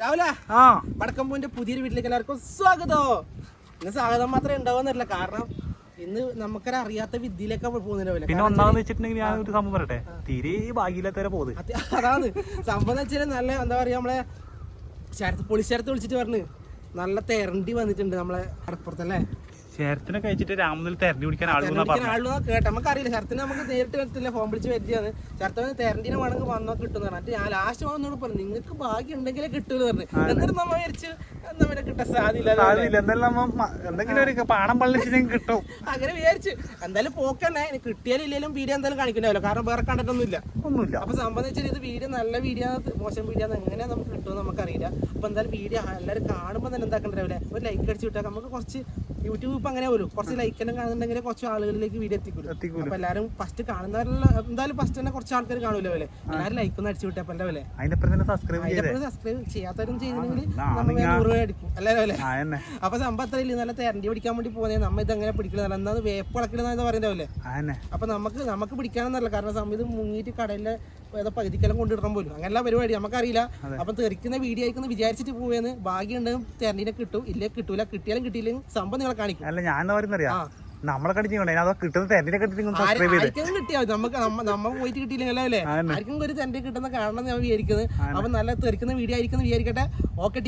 രാവിലെ ആ. വടക്കമ്പൂവിന്റെ പുതിയൊരു വീട്ടിലേക്ക് എല്ലാവർക്കും സ്വാഗതം. ഇന്ന് സ്വാഗതം മാത്രമേ ഉണ്ടാവുന്നില്ല കാരണം ഇന്ന് നമുക്കൊരു അറിയാത്ത വിദ്യയിലേക്ക് പോകുന്നില്ല പിന്നെ ഒന്നാമെന്ന് വെച്ചിട്ടുണ്ടെങ്കിൽ ഞാൻ ഒരു സംഭവം പറയട്ടെ. തീരെ ഭാഗ്യമില്ലാത്തവരെ പോകുന്നത് അതാണ്. സംഭവം വെച്ചാൽ നല്ല എന്താ പറയാ നമ്മളെ ശരത്ത് പൊളിശരത്ത് വിളിച്ചിട്ട് പറഞ്ഞു നല്ല തെരണ്ടി വന്നിട്ടുണ്ട് നമ്മളെ കടപ്പുറത്തല്ലേ ശരത്തിനെ കഴിച്ചിട്ട് രാമനിൽ തെരഞ്ഞു പിടിക്കാൻ ആളുകൾ കേട്ടോ. നമുക്കറിയില്ല. ശരത്തിന് നമുക്ക് നേരിട്ട് വരത്തില്ല ഫോൺ വിളിച്ച് വരുത്തിയാണ് ശരത്തിന് തെരണ്ടിനെ വേണമെങ്കിൽ വന്നാൽ കിട്ടുന്ന പറഞ്ഞു. ഞാൻ ലാസ്റ്റ് വന്നോട് പറഞ്ഞു നിങ്ങൾക്ക് ഭാഗ്യം ഉണ്ടെങ്കിലേ കിട്ടൂന്ന് പറഞ്ഞു. എന്നിട്ട് നമ്മ വിചാരിച്ചു നമ്മനെ കിട്ടാൻ സാധ്യത നമ്മ എന്തെങ്കിലും ഒരു പാണം പള്ളിച്ചിനെങ്കിൽ കിട്ടും. അങ്ങനെ വിചാരിച്ചു. എന്തായാലും പോക്കന്നെ ഇനി കിട്ടിയാലും ഇല്ലെങ്കിലും വീഡിയോ എന്തായാലും കാണിക്കണ്ടാവല്ലോ കാരണം വേറെ കണ്ടിട്ടൊന്നും ഇല്ല ഒന്നുമില്ല. അപ്പൊ സംഭവം വെച്ചാൽ ഇത് വീഡിയോ നല്ല വീഡിയോ മോശം വീഡിയോ എങ്ങനെയാ നമുക്ക് കിട്ടുമെന്ന് നമുക്കറിയില്ല. അപ്പൊ എന്തായാലും വീഡിയോ എല്ലാവരും കാണുമ്പോൾ തന്നെ എന്താക്കണ്ടാവില്ലേ ഒരു ലൈക്ക് അടിച്ച് വിട്ടാൽ നമുക്ക് കുറച്ച് യൂട്യൂബ് ഇപ്പൊ അങ്ങനെ പോലും. കുറച്ച് ലൈക്ക് എല്ലാം കാണുന്നുണ്ടെങ്കിൽ കുറച്ച് ആളുകളിലേക്ക് വീഡിയോ എത്തിക്കും. അപ്പൊ എല്ലാരും ഫസ്റ്റ് കാണുന്നവരെല്ലാം എന്തായാലും ഫസ്റ്റ് തന്നെ കുറച്ച് ആൾക്കാർ കാണൂലോ അല്ലെ എല്ലാരും ലൈക്ക് ഒന്ന് അടിച്ചു വിട്ടപ്പോ അല്ലേ സബ്സ്ക്രൈബ് ചെയ്യാത്തവരും ചെയ്തില്ലെങ്കിൽ നമ്മൾ നൂറ് രൂപ അടിക്കും. അല്ലേ അപ്പൊ സംഭവം അത്ര ഇല്ല? നല്ല തെരണ്ടി പിടിക്കാൻ വേണ്ടി പോകുന്നത് നമ്മ ഇത് എങ്ങനെ പിടിക്കുന്നത് എന്നാ വേപ്പ് ഇളക്കണെന്ന് പറയുന്നതല്ലേ അപ്പൊ നമുക്ക് നമുക്ക് പിടിക്കാനൊന്നല്ല. കാരണം സമയം ഇത് മുങ്ങിയിട്ട് കടലിലെ ഏതോ പകുതിക്കെല്ലാം കൊണ്ടിടണം പോലും. അങ്ങനെയുള്ള പരിപാടി നമുക്കറിയില്ല. അപ്പൊ തെറിക്കുന്ന വീഡിയോ ആയിരിക്കും വിചാരിച്ചിട്ട് പോവേന്ന്. ഭാഗ്യം ഉണ്ടെങ്കിൽ തെരണ്ടിനെ കിട്ടും. ഇല്ലേ കിട്ടൂല. കിട്ടിയാലും കിട്ടിയില്ലെങ്കിൽ സംഭവം കാണിക്കും. അല്ല ഞാൻ എന്താ പറയുന്നറിയാ. നമ്മളെ കടിച്ചു കൊണ്ടേ അതോ കിട്ടുന്ന തെരഞ്ഞെ കണ്ടിട്ട് സബ്സ്ക്രൈബ് ചെയ്തേ. നമുക്ക് നമ്മ പോയിട്ട് ആർക്കും ഒരു കിട്ടുന്ന കാണണം ഞാൻ വിചാരിക്കുന്നത്. അപ്പൊ നല്ല തെറിക്കുന്ന വീഡിയോ ആയിരിക്കും വിചാരിക്കട്ടെ. ഓക്കെ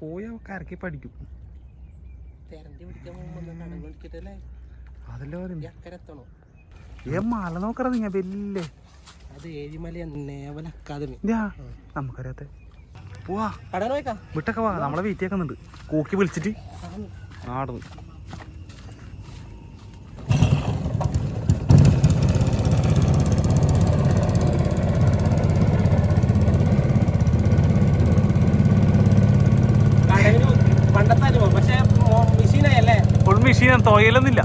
പോയാ കരക്കി പഠിക്കും. പിടിക്കാൻ അതല്ലേ മല നോക്കറ നീ വലിയ അത് ഏഴിമല നേവൽ അക്കാദമി. നമുക്കറിയാത്ത. പോവാ വിട്ടൊക്കെ വാ നമ്മളെ വെയിറ്റ് ആക്കുന്നുണ്ട് കോക്കി വിളിച്ചിട്ട്. നാടുന്നു തുകയിലൊന്നുമില്ല.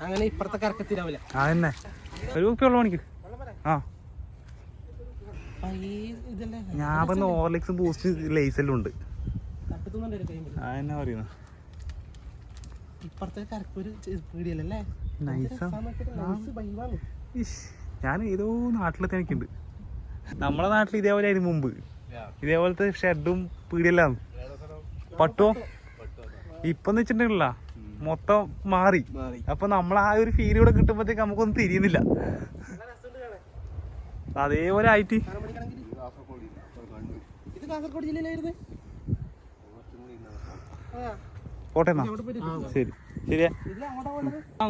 അങ്ങനെ ഇപ്പുറത്തെ കറക്കത്തിരാവില്ല ആ തന്നെ ഒരു കുപ്പിയുള്ള മണിക്ക് ആ. ഞാൻ പറഞ്ഞ ഓർലിക്സ് ബൂസ്റ്റ് ലേസെല്ലാം ഉണ്ട്. ഇപ്പുറത്തെ കറക്കൊരു പീടിയല്ലേ ഞാൻ ഏതോ നാട്ടിലത്തെ എനിക്കുണ്ട്. നമ്മളെ നാട്ടിൽ ഇതേപോലെ ആയിരുന്നു മുമ്പ്. ഇതേപോലത്തെ ഷെഡും പീടിയെല്ലാം. പട്ടോ ഇപ്പൊന്ന് വെച്ചിട്ടുണ്ടല്ല. മൊത്തം മാറി. അപ്പൊ നമ്മൾ ആ ഒരു ഫീൽ കൂടെ കിട്ടുമ്പോഴത്തേക്ക് നമുക്കൊന്നും തിരിയുന്നില്ല. അതേപോലെ ആയിട്ട് കോട്ടയം ശരി. ശരിയാ. ഇതിൽ അങ്ങോട്ടാ പോകുന്നത് ആ,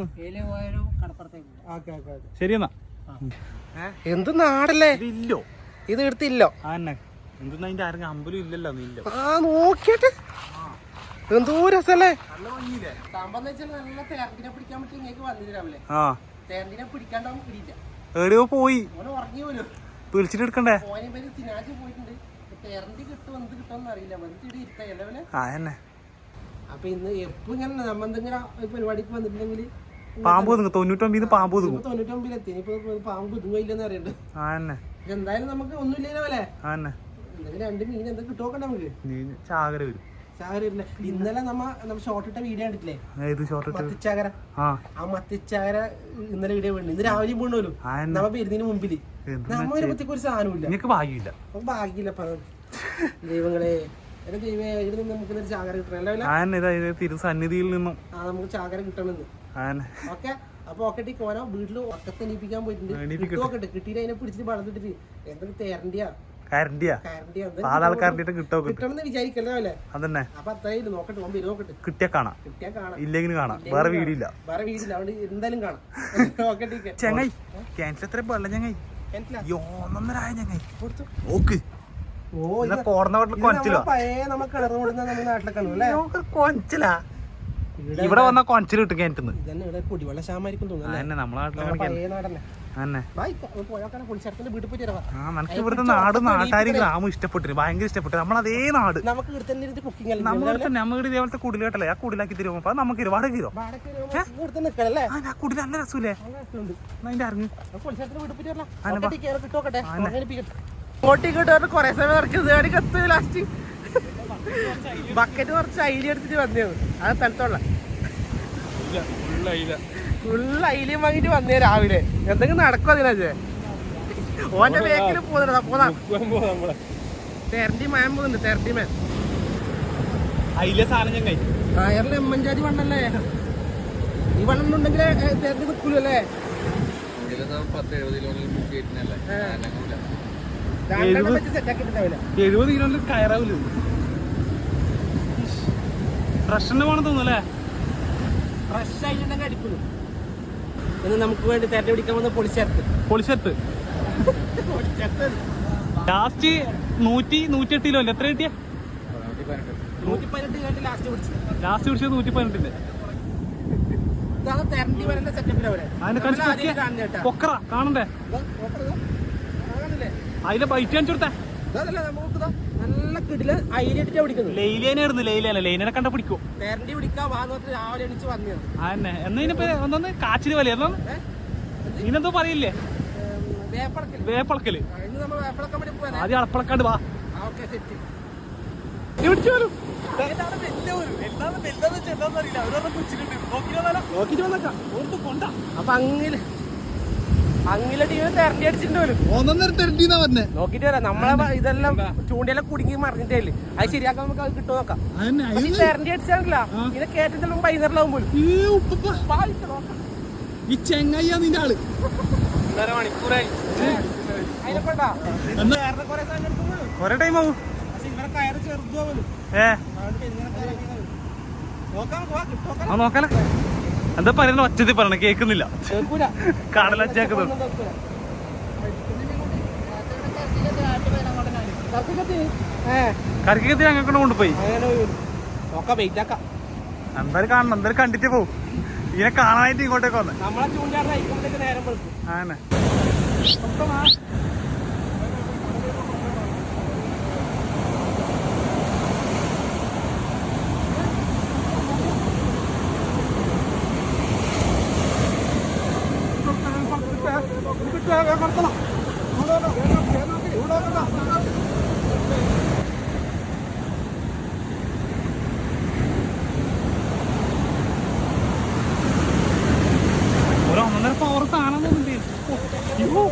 ഓക്കെ ഓക്കെ ഓക്കെ. ശരി എന്നാ. എന്ത് നാടല്ലേ? ഇല്ലോ. ഇത് എടുത്തില്ലോ. എന്തെന്നാ അതിന്റെ ആരെങ്കിലും അമ്പലം ഇല്ലല്ലോ ആ നോക്കിയിട്ട്. എന്തോ രസല്ലേ? എവിടെയോ പോയി. വിളിച്ചിട്ട് എടുക്കണ്ടേ? ആ അപ്പൊ ഇന്ന് എപ്പോ ഇങ്ങനെ പരിപാടിക്ക് വന്നിട്ടുണ്ടെങ്കിൽ പാമ്പ് ഒതുങ്ങും. തൊണ്ണൂറ്റൊമ്പതിന് പാമ്പ് ഒതുങ്ങും. തൊണ്ണൂറ്റൊമ്പതിലെത്തി പാമ്പ് അറിയണ്ട്. എന്തായാലും നമുക്ക് അല്ലേ? തന്നെ എന്തെങ്കിലും രണ്ട് മീൻ എന്താ കിട്ടുമോ നമുക്ക്? ചാകര വരും. ഇന്നലെ നമ്മ നമ്മ ഷോർട്ട് ഇട്ട വീഡിയോ കണ്ടിട്ടില്ലേ? ഏത് ഷോർട്ട് മത്തിച്ചാകര. ആ. മത്തിച്ചാകര ഇന്നലെ വീഡിയോ വീണു ഇന്ന് രാവിലെ വീണല്ലോ നമ്മ പെരുന്നതിന് മുമ്പിൽ. നമ്മ ഒരു പത്തിക്ക് ഒരു സാധനമില്ല ഭാഗ്യമില്ല. ദൈവങ്ങളെ നമുക്ക് ചാകര സന്നിധിയിൽ നിന്നും. നമുക്ക് ചാകര കിട്ടണമെന്ന്. ഓക്കെ? അപ്പൊ ഓക്കെ കോന വീട്ടിൽ ഒക്കത്തെ എണീപ്പിക്കാൻ പോയിട്ടുണ്ട്. നോക്കട്ടെ കിട്ടിയിട്ട് അതിനെ പിടിച്ചിട്ട് വളർന്നിട്ട് എന്തൊക്കെ തേരണ്ടിയാ. കരണ്ടിയാ. കിട്ടോ അതന്നെ. കിട്ടിയാ കാണാം. ഇല്ലെങ്കിൽ കാണാം. വേറെ വീടില്ല. ചെങ്ങൈ ക്യാൻസൽ എത്ര വെള്ളം? ഈ ഒന്നൊന്നരായ ഞങ്ങൾ ഓക്ക്. വീട്ടിൽ കൊഞ്ചിലോ കൊഞ്ചിലാ ഇവിടെ വന്ന കൊഞ്ചിൽ കിട്ടും കിണറ്റിന്ന് കുടിവെള്ള ക്ഷാമായിരിക്കും തോന്നുന്നു നമ്മളെ നമ്മുടെ ആ നമുക്ക് ഇവിടുത്തെ നാട് നാട്ടുകാർ ഗ്രാമം ഇഷ്ടപ്പെട്ടു ഭയങ്കര ഇഷ്ടപ്പെട്ടു അതേ നാട്. നമുക്ക് അല്ലേ? നമ്മുടെ തന്നെ നമ്മുടെ ഇതേപോലത്തെ കുടിലേട്ടല്ലേ ആ കുടിലാക്കി തരുമോ? അപ്പൊ നമുക്ക് ഒരുപാട് വാടക നിൽക്കണല്ലേ ആ ആ കുടിൽ നല്ല രസമില്ലേ? അതിന്റെ ഇങ്ങോട്ട് കൊറേ സമയം ഇറക്കിയത് അടി കത്ത് ലാസ്റ്റ് ബക്കറ്റ് കുറച്ച് അയിലി എടുത്തിട്ട് വന്നേ അത് സ്ഥലത്തുള്ള. ഫുൾ അയിലും വാങ്ങിട്ട് വന്നേ രാവിലെ. എന്തെങ്കിലും നടക്കും അതിനെ ഓന്റെ ബേക്കിൽ പോകുന്നുണ്ട് പോന്നാ തെരണ്ടി മാൻ പോകുന്നുണ്ട് തെരണ്ടി മാൻ. അതിലെ സാധനം ടയറിൽ എമ്മഞ്ചാതി വണ്ണല്ലേ? ഈ വണ്ണം ഉണ്ടെങ്കിൽ തെരണ്ടി ആക്കിയിട്ടുണ്ടാവില്ല എഴുപത് കിലോന്റെ കയറാവില്ല പ്രശ്നം വേണം തോന്നുന്നല്ലേ ഫ്രഷ് ആയിട്ടുണ്ടെങ്കിൽ അടിക്കുന്നു ഇന്ന് നമുക്ക് വേണ്ടി തെരഞ്ഞു പിടിക്കാൻ വന്ന പൊളിച്ചേർത്ത് പൊളിച്ചേർത്ത് ലാസ്റ്റ് നൂറ്റി നൂറ്റി എട്ട് കിലോ അല്ലേ? എത്ര കിട്ടിയ? നൂറ്റി പതിനെട്ട് കഴിഞ്ഞ് ലാസ്റ്റ് പിടിച്ചു. ലാസ്റ്റ് പിടിച്ചത് നൂറ്റി പതിനെട്ടിന്റെ പൊക്കറ കാണണ്ടേ? അതിലെ ബൈറ്റ് കാണിച്ചു കൊടുത്തേ. നമുക്ക് കിടിൽ അയിലിട്ടിട്ടാ പിടിക്കുന്നത്. ലൈലേനായിരുന്നു ലൈലേന. ലൈലിനെ കണ്ട പിടിക്കും തെരണ്ടി പിടിക്കാൻ വാങ്ങുന്നത് രാവിലെ എണീച്ച് വന്നത്. അതന്നെ. എന്നതിനിപ്പോ എന്തോന്ന് കാച്ചിന് വലിയ ഇനെന്തോ പറയില്ലേ? വേപ്പളക്കൽ ആദ്യം അളപ്പളക്കാണ്ട് വാ. അപ്പൊ അങ്ങിൽ അങ്ങിലെ ടീമിൽ തെരണ്ടി അടിച്ചിട്ടുണ്ട് പോലും. ഒന്നൊന്നര തെരണ്ടിന്നാ പറഞ്ഞേ. നോക്കിട്ട് വരാം. നമ്മളെ ഇതെല്ലാം ചൂണ്ടയെല്ലാം കുടുങ്ങി മറിഞ്ഞിട്ടേ അത് ശരിയാക്കാൻ നമുക്ക് അത് കിട്ടുമോ നോക്കാം. തെരണ്ടി അടിച്ചാലല്ല ഇതിനെ കയറ്റത്തിലും വൈകുന്നേരമാകും പോലും. ഈ ചെങ്ങയ്യ നിന്റെ ആൾ. മണിക്കൂറായി. കൊണ്ടാ വേറെ കുറെ ടൈം ആവും. ഏ. നോക്കാം നോക്കാലേ എന്താ പറയുന്ന ഒച്ചത്തിൽ പറയണ? കേക്കുന്നില്ല കടലച്ചേക്കുന്നത്. ഒന്നും കേൾക്കൂല. കത്തി കത്തി. ഏ, കറിക്കത്തി ഞങ്ങൾക്ക് കൊണ്ടുപോയി. എന്തായാലും കാണണം. എന്തായാലും കണ്ടിട്ട് പോവും. ഇതിനെ കാണാനായിട്ട് ഇങ്ങോട്ടേക്ക് വന്നെ. നമ്മളെ നേരം ആന്നെ ഒരു ഒന്നര പവർ സാധനം തോന്നുന്നുണ്ട് അയ്യോ.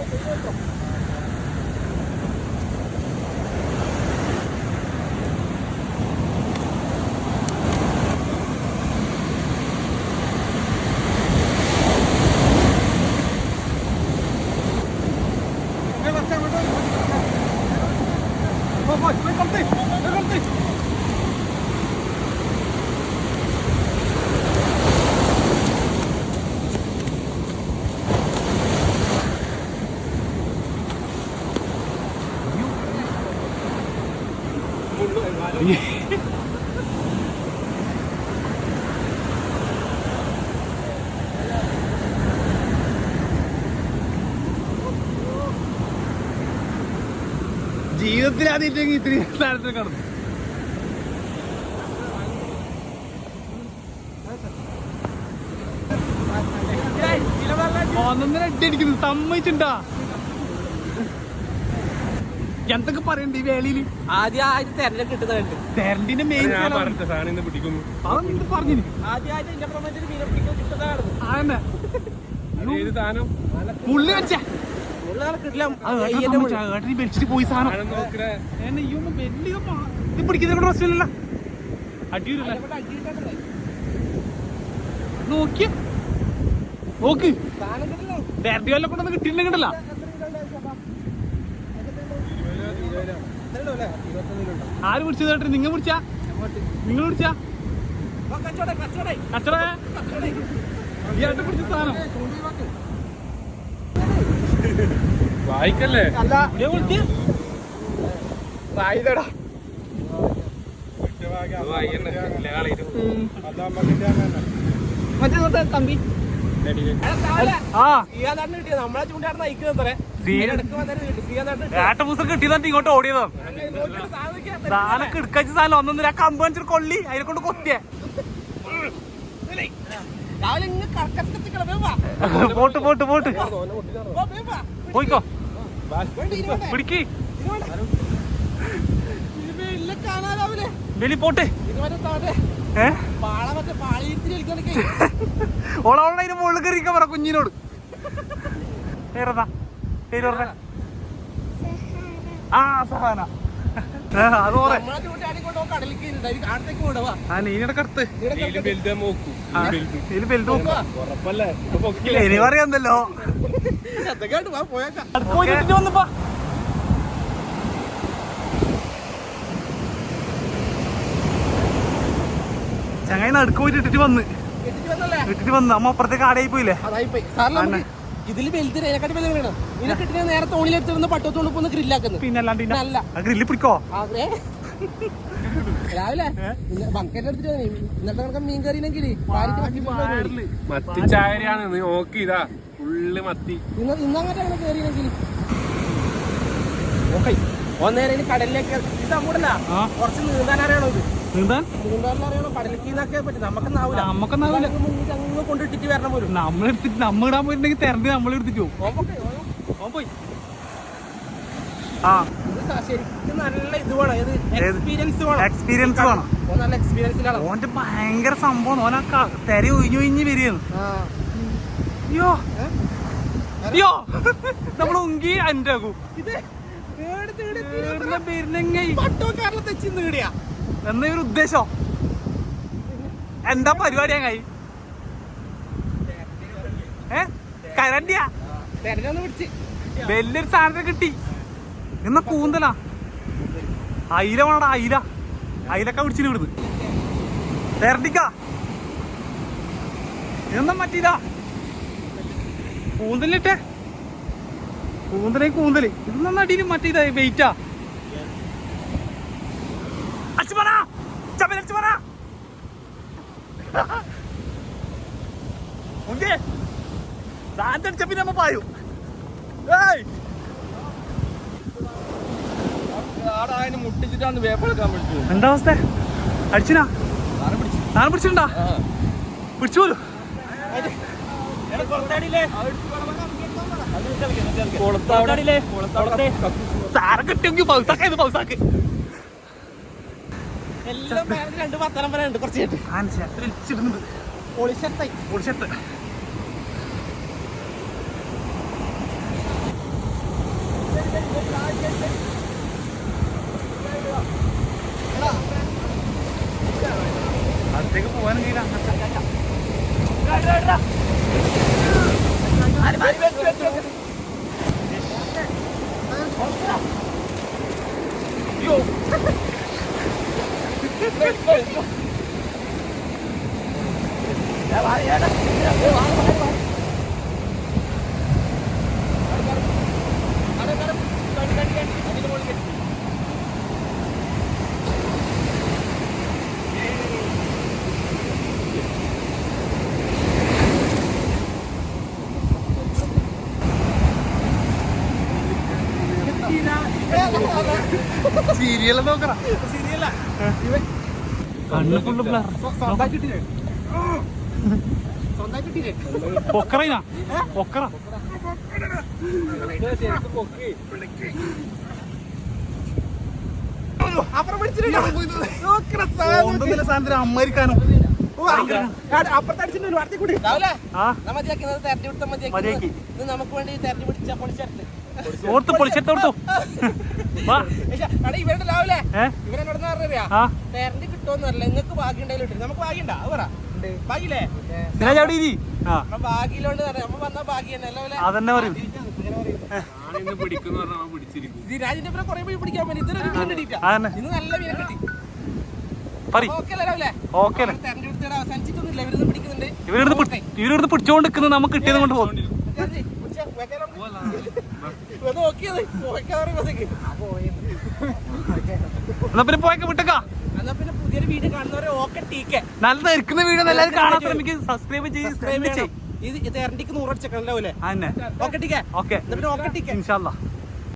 ആദ്യമായിട്ട് ഇത്രയും സ്ഥലത്തിൽ കടന്നു. ഒന്നൊന്നര അടിയടിക്കുന്നു സമ്മതിച്ചിണ്ടാ? എന്തൊക്കെ പറയണ്ട ഈ വേളിയിൽ? ആദ്യം ആദ്യം തെരഞ്ഞെടുപ്പ് കിട്ടുന്നുണ്ട് തെരണ്ടിന്റെ മെയിൻ അതെന്ത് പറഞ്ഞു പുള്ളി വെച്ചേ. നോക്കിയ. നോക്ക്. ഡയറക്റ്റ് വല്ല കൊണ്ടൊന്ന് കിട്ടിയിട്ടുണ്ടെങ്കിലല്ല ആര് പിടിച്ചത് ഏട്ടൻ? നിങ്ങൾ പിടിച്ച? നിങ്ങൾ പിടിച്ച? കച്ചവടം പിടിച്ച സാധനം. വായിക്കല്ലേ? അല്ല. വായിതടാ. മറ്റേ കമ്പി ആ. ഇങ്ങോട്ട് ഓടിയതാ. സാധനം കിടക്കാച്ച സാധനം ഒന്നൊന്നര കമ്പ് വെച്ചിട്ട് കൊള്ളി. അതിനെ കൊണ്ട് കൊത്തിയേ. Pot pot pot. പോയിക്കോ. പിടിക്ക്. രാവിലെ പോട്ട്. ഓളോളെ അതിന് മുകളിൽ കയറിക്കാൻ പറ കുഞ്ഞിനോട്. പേരെന്താ? പേര് പറഞ്ഞ. ആ സഹാന. ഇനി പോയേക്കാം. വന്നപ്പാ ചങ്ങായി നടുക്ക് പോയിട്ട് ഇട്ടിട്ട് വന്ന്. ഇട്ടിട്ട് വന്ന്. അമ്മ അപ്പുറത്തേക്ക് ആടായി പോയില്ലേ? ഇതിൽ വലുതിന് അതിനെക്കാട്ടി വലുത് വേണം. ഇതിനെ കിട്ടിയ നേരെ തോണിലെടുത്തിരുന്ന് പട്ടത്തോണ്ട് പോന്ന് ഗ്രില്ലാക്കുന്നു പിന്നെ അല്ലാണ്ട് നല്ല. ആ ഗ്രില്ല് പിടിക്കോ? അതെ. രാവിലെ. ബക്കറ്റ് എടുത്തിട്ട്. ഇന്നത്തെ കണക്ക് മീൻ കറിയിലെങ്കിൽ മത്തി ചായരാണ് നീ നോക്കി ഇതാ. ഫുള്ള് മത്തി. ഇന്ന് ഇന്നങ്ങോട്ട് അങ്ങനെ കയറിയില്ലെങ്കിൽ. ഓക്കെ. ഒന്നേരം ഇനി കടലിലേക്ക് ഇത് അങ്ങോട്ടല്ല കുറച്ച് നീന്താൻ അറിയണോ ഇത് നീന്താൻ നമുക്കൊന്നാവില്ല കൊണ്ടിട്ടിട്ട് വരണം പോലും. നമ്മളെടുത്തിട്ട് ഇടാൻ പോയിട്ടുണ്ടെങ്കിൽ തെരഞ്ഞ് പോകും പോയി. ആ. ഓന്റെ ഭയങ്കര സംഭവം ഓന തെര ഒഴിഞ്ഞു ഒഴിഞ്ഞ് വരികയാണ്. അയ്യോ? അയ്യോ നമ്മൾ ഉങ്കി അന്റെ ഇത് പട്ടോ കേരളത്തെ നേടിയാ എന്നാ ഒരു ഉദ്ദേശം? എന്താ പരിപാടി അങ്ങായി? ഏ? കരണ്ടിയാ? വലിയൊരു സാധനത്തെ കിട്ടി. എന്നാ കൂന്തലാ. അയില വേണടാ അയില. അയിലൊക്കെ പിടിച്ചിന് ഇവിടുന്ന്. തെരണ്ടിക്ക എന്നും മറ്റീതാ കൂന്തലിട്ടെ കൂന്തലേ കൂന്തൽ. ഇതൊന്നും അടിയിലും മറ്റേതായി വെയിറ്റാ. അച്ഛമന ചപ്പൻ അച്ഛമന ഓക്കേ സാധനം പിന്നെ നമ്മ പായു. ഏയ്. മുട്ടിച്ചിട്ടാണ് വേപ്പെടുക്കാൻ പറ്റൂ എന്താ അവസ്ഥ? അടിച്ചിനാ? നാളെ പിടിച്ചിട്ടുണ്ടാ? പിടിച്ചു പോലും സാരം കിട്ടിയെങ്കിൽ പൗസാക്കായിരുന്നു പൗസാക്ക്. എല്ലാം രണ്ട് പത്തനം വരെ ഉണ്ട് കുറച്ച് കേട്ട്. ഇച്ചിടുന്നുണ്ട് പൊളിച്ചത്തായി പൊളിച്ചത്ത് അടുത്തേക്ക് പോകാനും കഴിയില്ല അങ്ങനത്തെ സീരിയൽ നോക്കണം കണ്ണ് ഫുള്ള് ബ്ലർ പൊക്കറയിനാ പൊക്കറ അമ്മരിക്കാനും നമുക്ക് വേണ്ടി തെരഞ്ഞു പിടിച്ച പൊളിച്ചെടുത്ത് ഓർത്ത് പൊളിച്ചെടുത്തോർത്തു ഇവരുടെ രാവിലെ. ഇവരെന്നോട് നിങ്ങൾക്ക് ഉണ്ടായാലും നമുക്ക് പറ. നമ്മ വന്ന തന്നെ. അല്ലേ അതന്നെ പറയും. ആണിന്ന് പിടിക്കുന്ന പറഞ്ഞാൽ പിടിച്ചിരിക്കും. രാജിന്റെ പേരെ കുറെ പോയി പിടിക്കാൻ പറ്റും ഇതൊരു മീൻ കിട്ടിയിട്ടാ അതന്നെ. ഇന്ന് നല്ല മീനെ കിട്ടി. പറ ഓക്കെ അല്ലേ രാവിലെ? ഓക്കെ അല്ലേ? തെരഞ്ഞു പിടുത്തയുടെ അവസാനിച്ചിട്ടൊന്നുമില്ല. ഇവരിന്ന് പിടിക്കുന്നുണ്ട്. ഇവരിടുന്ന് ഇവരിടുന്ന് പിടിച്ചോണ്ട് നിൽക്കുന്നത് നമുക്ക് കിട്ടിയത് കൊണ്ട് പോകും രാജി, പിടിച്ചോ, വെക്കാലോ. ഇത് നോക്കിയത്? എന്നാ പിന്നെ പോയൊക്കെ വിട്ടക്കാ. എന്നാ പിന്നെ പുതിയൊരു വീട് കാണുന്നവരെ ഓക്കെ ടീക്കെ നല്ല ധരിക്കുന്ന വീട് എല്ലാവരും കാണാൻ ശ്രമിക്കും സബ്സ്ക്രൈബ് സബ്സ്ക്രൈബ് ചെയ്യും ചെയ്യണം. ഇത് ഇത് എരണ്ടിക്ക് നൂറടിച്ചേക്കണല്ലോ അല്ലേ ഓക്കെ ടീക്കെ ഓക്കെ. ഓക്കെ ടീക്കെ ഇൻഷാല്ലാ